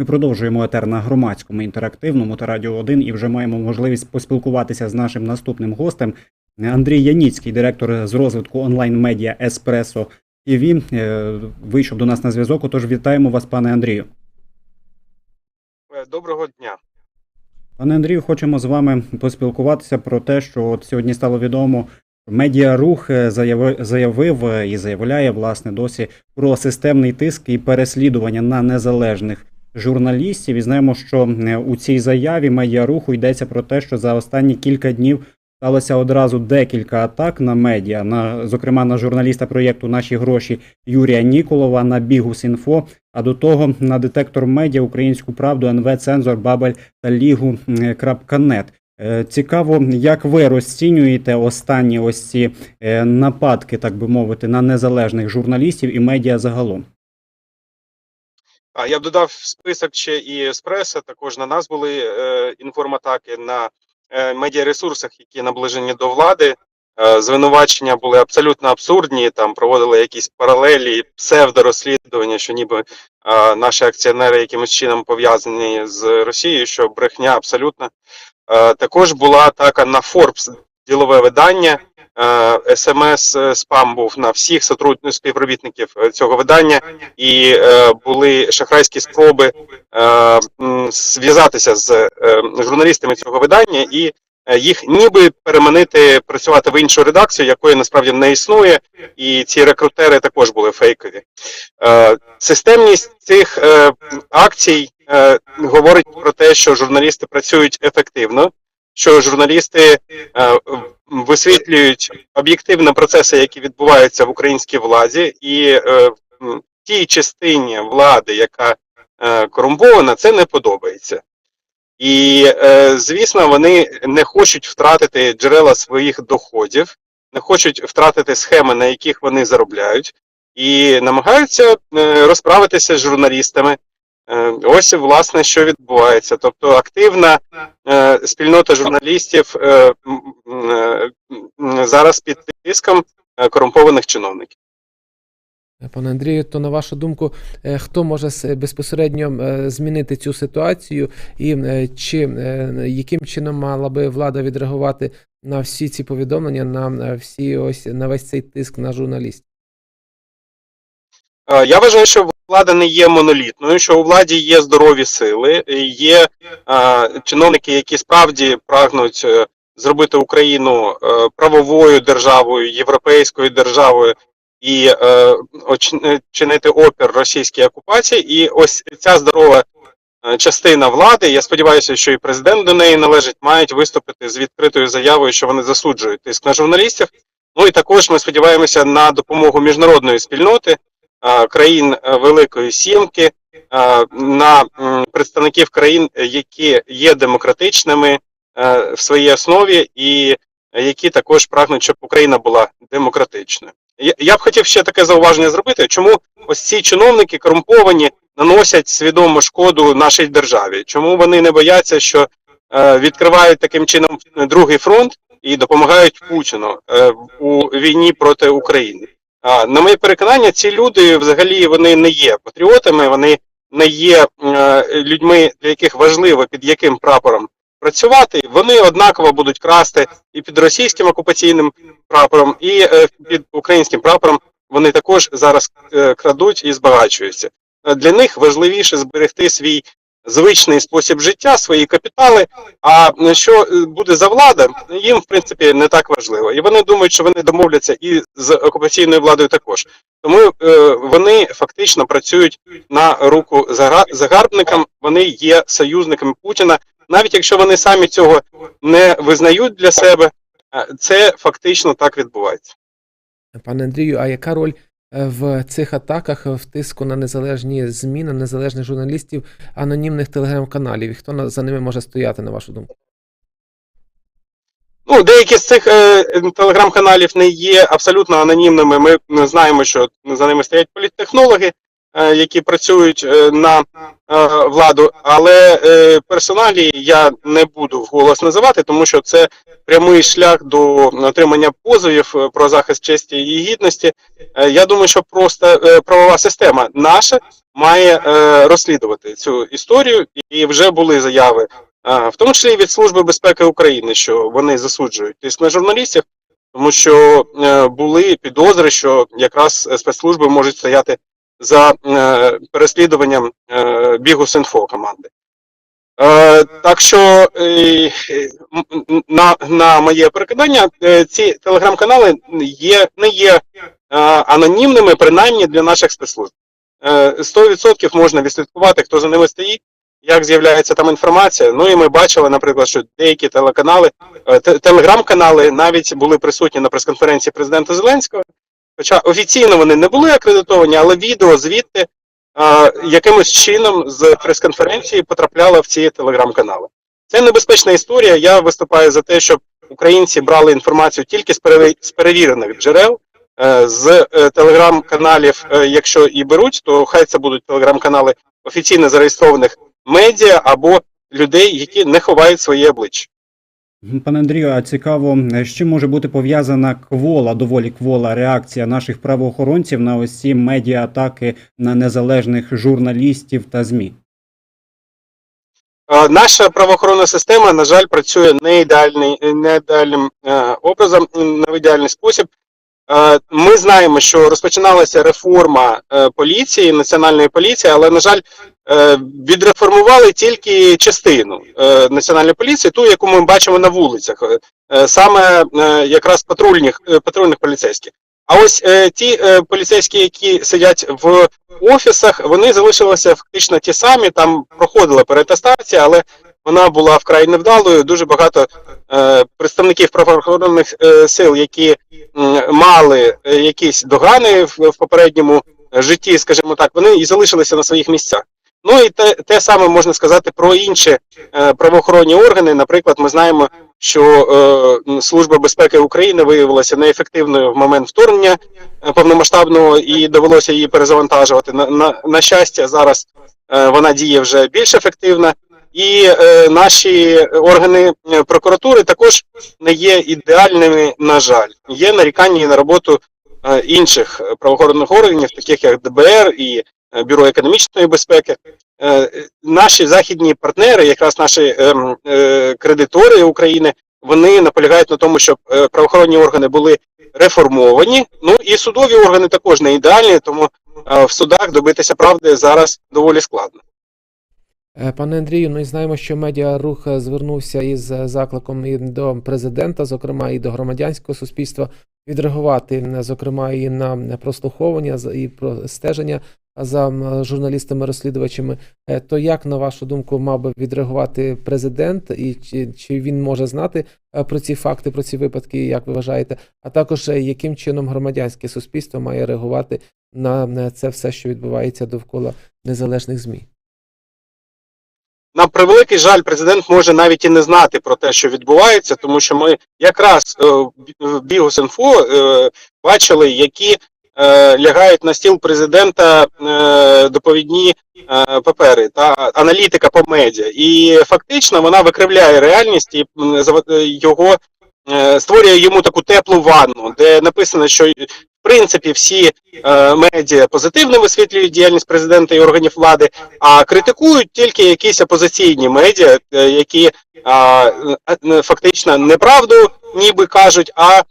Ми продовжуємо етер на громадському інтерактивному та радіо 1 і вже маємо можливість поспілкуватися з нашим наступним гостем. Андрій Яніцький, директор з розвитку онлайн-медіа Еспресо ТВ, е, вийшов до нас на зв'язок. Отож, вітаємо вас, пане Андрію. Е, Доброго дня. Пане Андрію, хочемо з вами поспілкуватися про те, що от сьогодні стало відомо. Медіарух е, заяви- заявив і заявляє власне досі про системний тиск і переслідування на незалежних журналістів. І знаємо, що е, у цій заяві медіаруху йдеться про те, що за останні кілька днів сталося одразу декілька атак на медіа, на зокрема на журналіста проєкту Наші гроші Юрія Ніколова, на Бігус.Інфо, а до того на детектор медіа, Українську правду, НВ Цензор, Бабель та Лігу.нет. Е, Цікаво, як ви розцінюєте останні ось ці е, нападки, так би мовити, на незалежних журналістів і медіа загалом. А я б додав в список ще і еспресо. Також на нас були е, інформатаки на е, медіаресурсах, які наближені до влади. Е, звинувачення були абсолютно абсурдні. Там проводили якісь паралелі, псевдорозслідування, що ніби е, наші акціонери якимось чином пов'язані з Росією, що брехня абсолютно. Е, також була атака на Forbes, ділове видання. Е, СМС е, спам був на всіх співробітників е, цього видання, і були шахрайські спроби зв'язатися з журналістами цього видання і їх ніби переманити працювати в іншу редакцію, якої насправді не існує, і ці рекрутери також були фейкові. Системність цих акцій говорить про те, що журналісти працюють ефективно, що журналісти е, висвітлюють об'єктивно процеси, які відбуваються в українській владі, і е, м, тій частині влади, яка е, корумпована, це не подобається. І, звісно, вони не хочуть втратити джерела своїх доходів, не хочуть втратити схеми, на яких вони заробляють, і намагаються розправитися з журналістами. Е, ось, власне, що відбувається. Тобто активна е, спільнота журналістів е, зараз під тиском корумпованих чиновників. Пане Андрію, то на вашу думку, хто може безпосередньо змінити цю ситуацію, і чи яким чином мала би влада відреагувати на всі ці повідомлення, на всі ось на весь цей тиск на журналістів? Е, Я вважаю, що влада не є монолітною, що у владі є здорові сили, є е, чиновники, які справді прагнуть е, зробити Україну е, правовою державою, європейською державою і е, чинити опір російській окупації. І ось ця здорова частина влади, я сподіваюся, що і президент до неї належить, мають виступити з відкритою заявою, що вони засуджують тиск на журналістів. Ну і також ми сподіваємося на допомогу міжнародної спільноти країн е, Великої Сімки, на представників країн, е, які є демократичними е, в своїй основі, і які також прагнуть, щоб Україна була демократичною. Я, б хотів ще таке зауваження зробити, чому ось ці чиновники корумповані наносять свідому шкоду нашій державі. Чому вони не бояться, що е, відкривають таким чином другий фронт і допомагають Путіну е, у війні проти України? На моє переконання, ці люди взагалі вони не є патріотами, вони не є е, людьми, для яких важливо під яким прапором працювати. Вони однаково будуть красти і під російським окупаційним прапором, і е, під українським прапором. Вони також зараз е, крадуть і збагачуються. Для них важливіше зберегти свій звичний спосіб життя, свої капітали. А що е, буде за влада, їм в принципі не так важливо. І вони думають, що вони домовляться і з окупаційною владою також. Тому е, вони фактично працюють на руку загарбникам. Вони є союзниками Путіна, навіть якщо вони самі цього не визнають для себе. е, Це фактично так відбувається. Пане Андрію, а яка роль в цих атаках в тиску на незалежні ЗМІ, на незалежних журналістів, анонімних телеграм-каналів? І хто за ними може стояти, на вашу думку? Ну, деякі з цих е, телеграм-каналів не є абсолютно анонімними. Ми знаємо, що за ними стоять політтехнологи, які працюють е, на е, владу, але е, персоналі я не буду вголос називати, тому що це прямий шлях до отримання позовів е, про захист честі і гідності. Е, Я думаю, що просто е, правова система наша має е, розслідувати цю історію, і вже були заяви, е, в тому числі від Служби безпеки України, що вони засуджують тиск на журналістів, тому що е, були підозри, що якраз спецслужби можуть стояти за е, переслідуванням е, бігу Синфо команди. Е, так що на, на моє переконання, е, ці телеграм-канали є, не є анонімними, принаймні для наших спецслужб. Е, 100% можна відслідкувати, хто за ними стоїть, як з'являється там інформація. Ну і ми бачили, наприклад, що деякі телеканали, телеграм-канали навіть були присутні на прес-конференції президента Зеленського. Хоча офіційно вони не були акредитовані, але відео звідти е, якимось чином з прес-конференції потрапляло в ці телеграм-канали. Це небезпечна історія. Я виступаю за те, щоб українці брали інформацію тільки з перевірених джерел. Е, З е, телеграм-каналів, е, якщо і беруть, то хай це будуть телеграм-канали офіційно зареєстрованих медіа або людей, які не ховають своє обличчя. Пане Андрію, а цікаво, з чим може бути пов'язана квола, доволі квола реакція наших правоохоронців на ось ці медіа-атаки на незалежних журналістів та ЗМІ? Е, Наша правоохоронна система, на жаль, працює не ідеальним е, образом, не в ідеальний спосіб. Е, Ми знаємо, що розпочиналася реформа е, поліції, національної поліції, але, на жаль, е, відреформували тільки частину національної поліції, ту, яку ми бачимо на вулицях, саме якраз патрульних, патрульних поліцейських. А ось е, ті е, поліцейські, які сидять в офісах, вони залишилися фактично ті самі. Там проходила перетестація, але вона була вкрай невдалою. Дуже багато е, представників правоохоронних е, сил, які м, мали е, якісь догани в, в попередньому житті, скажімо так, вони і залишилися на своїх місцях. Ну і те, те саме можна сказати про інші е, правоохоронні органи. Наприклад, ми знаємо, що е, Служба безпеки України виявилася неефективною в момент вторгнення е, повномасштабного і довелося її перезавантажувати. На, на, на щастя, зараз е, вона діє вже більш ефективно. І е, наші органи е, прокуратури також не є ідеальними, на жаль. Є нарікання і на роботу е, інших правоохоронних органів, таких як ДБР і е, Бюро економічної безпеки. Е, наші західні партнери, якраз наші ем, е, кредитори України, вони наполягають на тому, щоб е, правоохоронні органи були реформовані. Ну і судові органи також не ідеальні, тому в судах добитися правди зараз доволі складно. Е, Пане Андрію, і знаємо, що медіарух звернувся із закликом і до президента, зокрема і до громадянського суспільства, відреагувати, зокрема, і на прослуховування і про стеження за журналістами-розслідувачами. Е, То як, на вашу думку, мав би відреагувати президент, і чи, чи він може знати е, про ці факти, про ці випадки, як ви вважаєте? А також яким чином громадянське суспільство має реагувати на це все, що відбувається довкола незалежних ЗМІ? На превеликий жаль, президент може навіть і не знати про те, що відбувається, тому що ми якраз е, в бі- в Бігус.Інфо е, бачили, які е, лягають на стіл президента доповідні папери та аналітика по медіа. І фактично вона викривляє реальність і його створює йому таку теплу ванну, де написано, що в принципі всі е, медіа позитивно висвітлюють діяльність президента і органів влади, а критикують тільки якісь опозиційні медіа, е, які е, фактично неправду ніби кажуть, а е,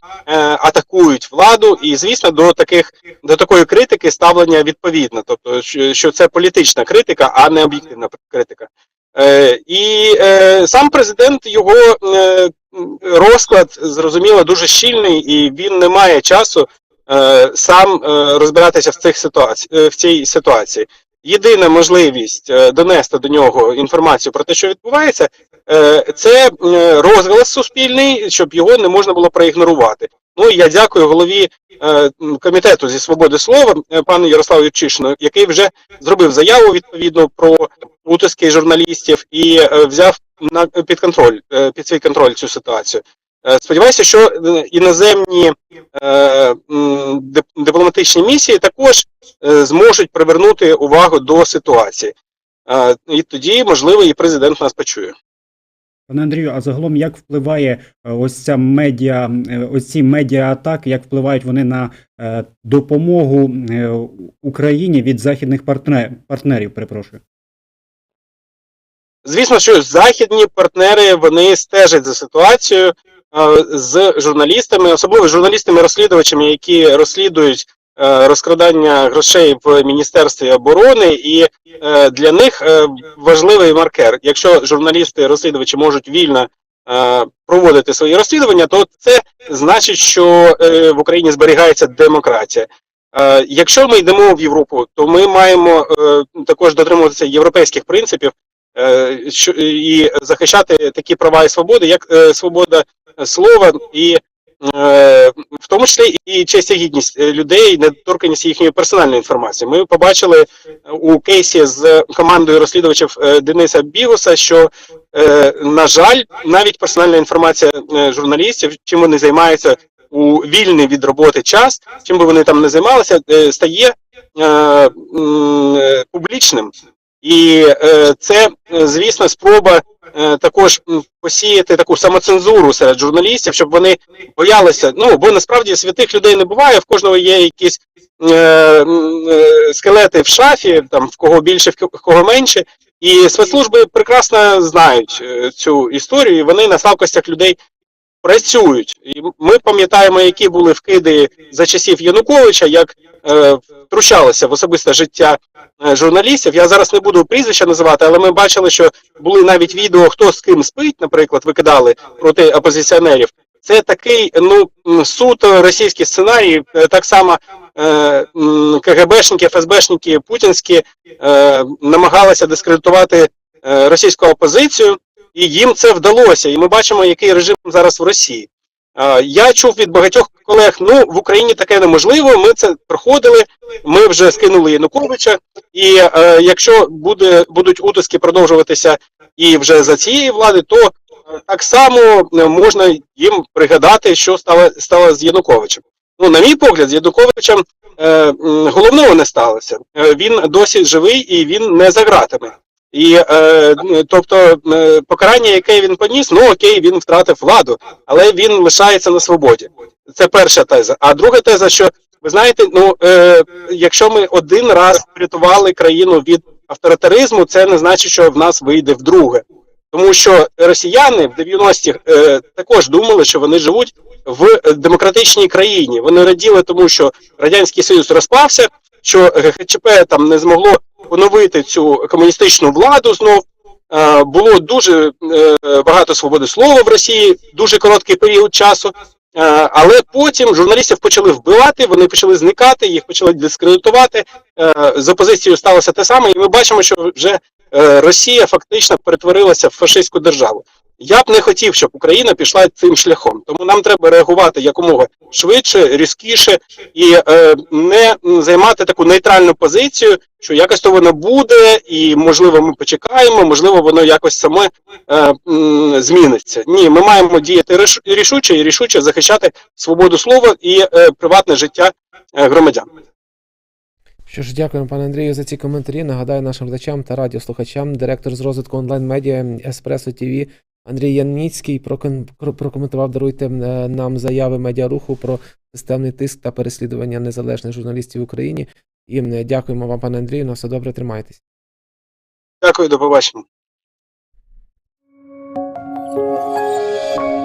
атакують владу. І звісно, до таких до такої критики ставлення відповідно, тобто що це політична критика, а не об'єктивна критика. Е, і е, сам президент його е, розклад зрозуміло дуже щільний, і він не має часу е, сам е, розбиратися в цих ситуацій в цій ситуації. Єдина можливість е, донести до нього інформацію про те, що відбувається, е, це е, розголос суспільний, щоб його не можна було проігнорувати. Ну і я дякую голові е, комітету зі свободи слова, е, пану Ярославу Юрчишину, який вже зробив заяву відповідно про утиски журналістів і е, взяв на під контроль е, під свій контроль цю ситуацію. Е, Сподіваюся, що е, іноземні дипломатичні місії також зможуть привернути увагу до ситуації. І тоді, можливо, і президент нас почує. Пане Андрію, а загалом як впливає ось ця медіа, ось ці медіа-атаки, як впливають вони на допомогу Україні від західних партнерів? Перепрошую. Звісно, що західні партнери вони стежать за ситуацією е, з журналістами, особливо журналістами-розслідувачами, які розслідують е, розкрадання грошей в Міністерстві оборони, і е, для них важливий маркер. Якщо журналісти-розслідувачі можуть вільно проводити свої розслідування, то це значить, що в Україні зберігається демократія. Якщо ми йдемо в Європу, то ми маємо також дотримуватися європейських принципів і захищати такі права і свободи, як е, свобода слова, і е, в тому числі і честь і гідність е, людей, недоторканість їхньої персональної інформації. Ми побачили у кейсі з командою розслідувачів е, Дениса Бігуса, що е, на жаль, навіть персональна інформація е, журналістів, чим вони займаються у вільний від роботи час, чим би вони там не займалися, е, стає е, е, публічним. І е, це, е, звісно, спроба е, також посіяти таку самоцензуру серед журналістів, щоб вони боялися. Ну бо насправді святих людей не буває. В кожного є якісь скелети в шафі, там в кого більше, в ко- в кого менше. І спецслужби прекрасно знають цю історію. і Вони на слабкостях людей працюють. І ми пам'ятаємо, які були вкиди за часів Януковича, як е, втручалося в особисте життя е, журналістів. Я зараз не буду прізвища називати, але ми бачили, що були навіть відео, хто з ким спить, наприклад, викидали проти опозиціонерів. Це такий ну суто російський сценарій. Е, Так само е, КГБшники, ФСБшники путінські е, намагалися дискредитувати російську опозицію, і їм це вдалося. І ми бачимо, який режим зараз в Росії. Я чув від багатьох колег: ну в Україні таке неможливо. Ми це проходили. Ми вже скинули Януковича, і е, якщо буде будуть утиски продовжуватися і вже за цієї влади, то е, так само е, можна їм пригадати, що стало стало з Януковичем. Ну, на мій погляд, з Януковичем е, головного не сталося. Е, він досі живий і він не за ґратами. І е, тобто е, покарання, яке він поніс, ну окей, він втратив владу, але він лишається на свободі. Це перша теза. А друга теза, що ви знаєте, ну е, якщо ми один раз врятували країну від авторитаризму, це не значить, що в нас вийде вдруге. Тому що росіяни в 90-х е, також думали, що вони живуть в демократичній країні. Вони раділи тому, що радянський союз розпався, що ГХЧП там не змогло поновити цю комуністичну владу знов. Е, було дуже е, багато свободи слова в Росії, дуже короткий період часу. Е, але потім журналістів почали вбивати, вони почали зникати, їх почали дискредитувати. З опозицією сталося те саме, і ми бачимо, що вже Росія фактично перетворилася в фашистську державу. Я б не хотів, щоб Україна пішла цим шляхом. Тому нам треба реагувати якомога швидше, різкіше і е, не займати таку нейтральну позицію, що якось то воно буде, і можливо ми почекаємо, можливо, воно якось саме е, зміниться. Ні, ми маємо діяти рішуче і рішуче захищати свободу слова і е, приватне життя е, громадян. Що ж, дякуємо, пане Андрію, за ці коментарі. Нагадаю нашим глядачам та радіослухачам, директор з розвитку онлайн-медіа Еспресо ТВ Андрій Яніцький прокоментував, даруйте е, нам заяви медіаруху про системний тиск та переслідування незалежних журналістів в Україні. І е, дякуємо вам, пане Андрію. На все добре, тримайтесь. Дякую, до побачення.